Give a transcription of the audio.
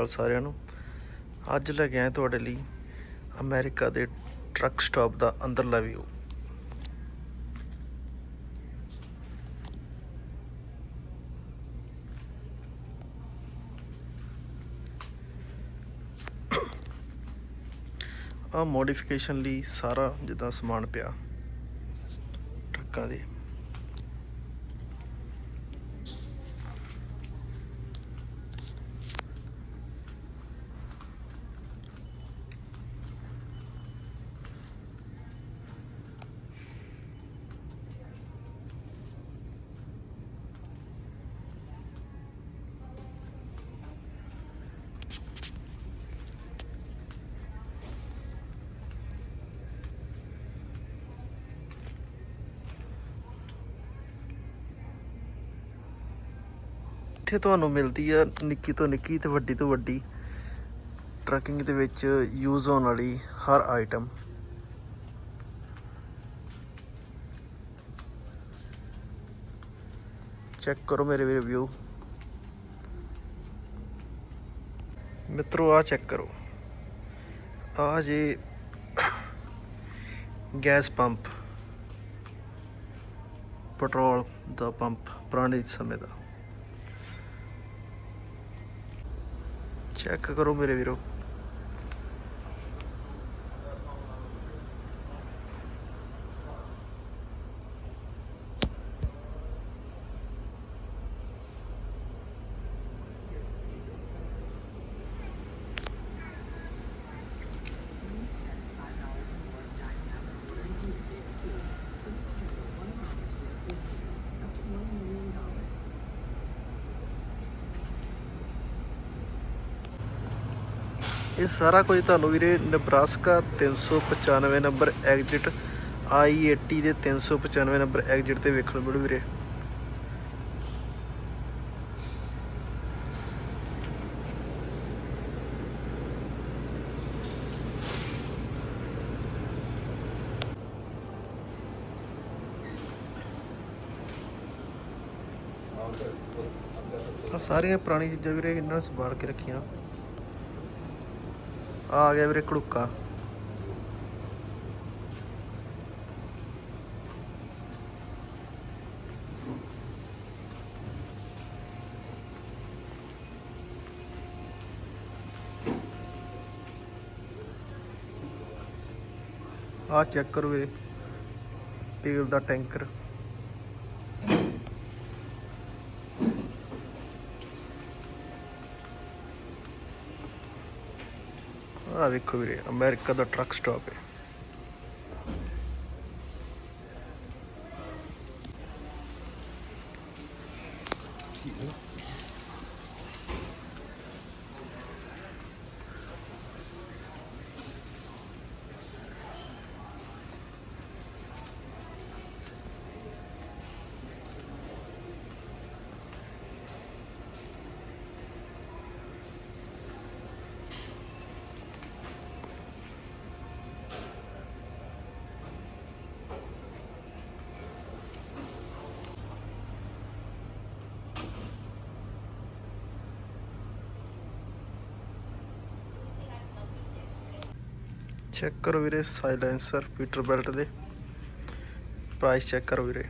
ਅਕਾਲ ਸਾਰਿਆਂ ਨੂੰ। ਅੱਜ ਲੈ ਕੇ ਆਏ ਤੁਹਾਡੇ ਲਈ ਅਮਰੀਕਾ ਦੇ ਟਰੱਕ ਸਟਾਪ ਦਾ ਅੰਦਰਲਾ ਵਿਊ ਆ ਮੋਡੀਫਿਕੇਸ਼ਨ ਲਈ ਸਾਰਾ ਜਿੱਦਾਂ ਸਮਾਨ ਪਿਆ ਟਰੱਕਾਂ ਦੇ। ਇੱਥੇ ਤੁਹਾਨੂੰ ਮਿਲਦੀ ਆ, ਨਿੱਕੀ ਤੋਂ ਨਿੱਕੀ ਤੇ ਵੱਡੀ ਤੋਂ ਵੱਡੀ। ਟਰੱਕਿੰਗ ਦੇ ਵਿੱਚ ਯੂਜ਼ ਹੋਣ ਵਾਲੀ ਹਰ ਆਈਟਮ ਚੈੱਕ ਕਰੋ ਮੇਰੇ ਵੀਰ ਵਿਊ ਮਿੱਤਰੋ ਆ ਚੈੱਕ ਕਰੋ। ਆ ਜੇ ਗੈਸ ਪੰਪ ਪੈਟਰੋਲ ਦਾ ਪੰਪ ਪੁਰਾਣੇ ਸਮੇਂ ਦਾ। ਚੈੱਕ ਕਰੋ ਮੇਰੇ ਵੀਰੋ। ਇਹ ਸਾਰਾ ਕੁਝ ਤੁਹਾਨੂੰ ਵੀਰੇ ਨਬਰਾਸਕਾ 395 ਨੰਬਰ ਐਗਜ਼ਿਟ I80 ਦੇ 395 ਨੰਬਰ ਐਗਜ਼ਿਟ ਤੇ ਵੇਖਣ ਨੂੰ ਮਿਲੂ ਵੀਰੇ। ਆ ਸਾਰੀਆਂ ਪੁਰਾਣੀਆਂ ਚੀਜ਼ਾਂ ਵੀਰੇ ਇਹਨਾਂ ਨੇ ਸੰਭਾਲ ਕੇ ਰੱਖੀਆਂ। ਆ ਆ ਗਿਆ ਵੀਰੇ ਕੜੁੱਕਾ। ਆ ਚੈੱਕ ਕਰੋ ਵੀਰੇ ਤੇਲ ਦਾ ਟੈਂਕਰ। ਆ ਵੇਖੋ ਵੀਰੇ ਅਮਰੀਕਾ ਦਾ ਟਰੱਕ ਸਟਾਪ ਹੈ। ਚੈੱਕ ਕਰੋ ਵੀਰੇ ਸਾਈਲੈਂਸਰ ਪੀਟਰ ਬੈਲਟ ਦੇ। ਪ੍ਰਾਈਸ ਚੈੱਕ ਕਰੋ ਵੀਰੇ।